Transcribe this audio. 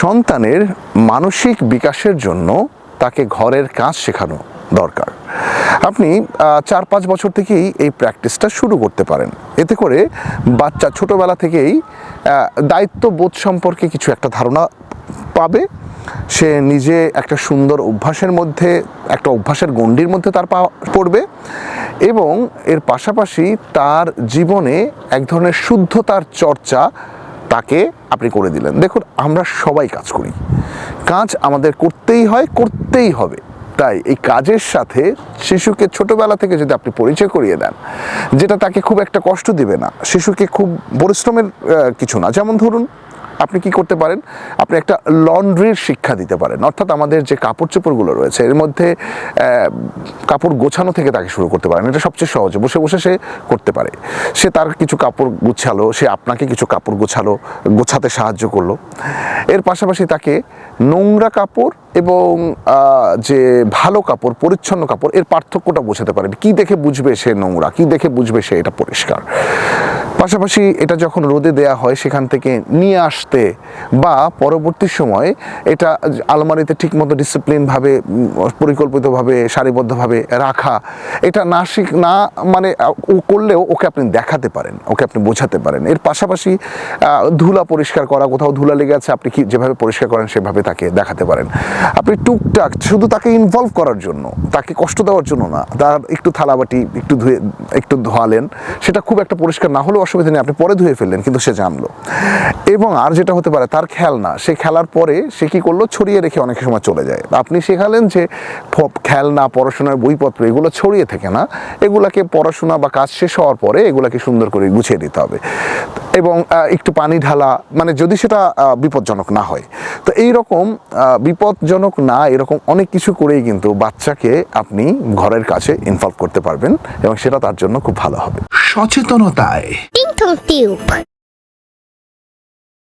সন্তানের মানসিক বিকাশের জন্য তাকে ঘরের কাজ শেখানো দরকার। আপনি চার পাঁচ বছর থেকেই এই প্র্যাকটিসটা শুরু করতে পারেন। এতে করে বাচ্চা ছোটবেলা থেকেই দায়িত্ববোধ সম্পর্কে কিছু একটা ধারণা পাবে। সে নিজে একটা সুন্দর অভ্যাসের মধ্যে, একটা অভ্যাসের গণ্ডির মধ্যে তার পা পড়বে এবং এর পাশাপাশি তার জীবনে এক ধরনের শুদ্ধতার চর্চা তাকে আপনি করে দিলেন। দেখুন, আমরা সবাই কাজ করি। কাজ আমাদের করতেই হয়, করতেই হবে। তাই এই কাজের সাথে শিশুকে ছোটবেলা থেকে যদি আপনি পরিচয় করিয়ে দেন, যেটা তাকে খুব একটা কষ্ট দিবে না, শিশুকে খুব পরিশ্রমের কিছু না। যেমন ধরুন আপনি কি করতে পারেন? আপনি একটা লন্ড্রির শিক্ষা দিতে পারেন। অর্থাৎ আমাদের যে কাপড় চোপড়গুলো রয়েছে, এর মধ্যে কাপড় গোছানো থেকে তাকে শুরু করতে পারেন। এটা সবচেয়ে সহজে। বসে বসে সে করতে পারে। সে তার কিছু কাপড় গুছালো, সে আপনাকে কিছু কাপড় গোছালো, গোছাতে সাহায্য করল। এর পাশাপাশি তাকে নোংরা কাপড় এবং যে ভালো কাপড়, পরিচ্ছন্ন কাপড়, এর পার্থক্যটা বোঝাতে পারেন। কি দেখে বুঝবে সে নোংরা? কি দেখে বুঝবে সে এটা পরিষ্কার? পাশাপাশি এটা যখন রোদে দেয়া হয়, সেখান থেকে নিয়ে আসতে বা পরবর্তী সময় এটা আলমারিতে ঠিকমতো ডিসিপ্লিনভাবে পরিকল্পিতভাবে, সারিবদ্ধভাবে রাখা, এটা না শিখ, না মানে ও করলেও ওকে আপনি দেখাতে পারেন, ওকে আপনি বোঝাতে পারেন। এর পাশাপাশি ধুলা পরিষ্কার করা, কোথাও ধুলা লেগে আছে, আপনি কি যেভাবে পরিষ্কার করেন, সেভাবে তাকে দেখাতে পারেন। আপনি টুকটাক, শুধু তাকে ইনভলভ করার জন্য, তাকে কষ্ট দেওয়ার জন্য না, তার একটু থালাবাটি, একটু ধুয়ে, একটু ধোয়ালেন, সেটা খুব একটা পরিষ্কার না হলেও অসুবিধা নেই আপনি পরে ধুয়ে ফেললেন, কিন্তু সে জানলো। এবং আর যেটা হতে পারে তার খেলনা, সে খেলার পরে সে কি করল? ছড়িয়ে রেখে অনেক সময় চলে যায়। আপনি শেখালেন যে খেলনা, পড়াশোনার বইপত্র এগুলো ছড়িয়ে থাকে না, এগুলাকে পড়াশোনা বা কাজ শেষ হওয়ার পরে এগুলাকে সুন্দর করে গুছিয়ে দিতে হবে। এবং একটু পানি ঢালা মানে যদি সেটা বিপজ্জনক না হয়। তো এই রকম বিপজ্জনক না, এরকম অনেক কিছু করেই কিন্তু বাচ্চাকে আপনি ঘরের কাছে ইনভলভ করতে পারবেন এবং সেটা তার জন্য খুব ভালো হবে। সচেতনতায় Tube.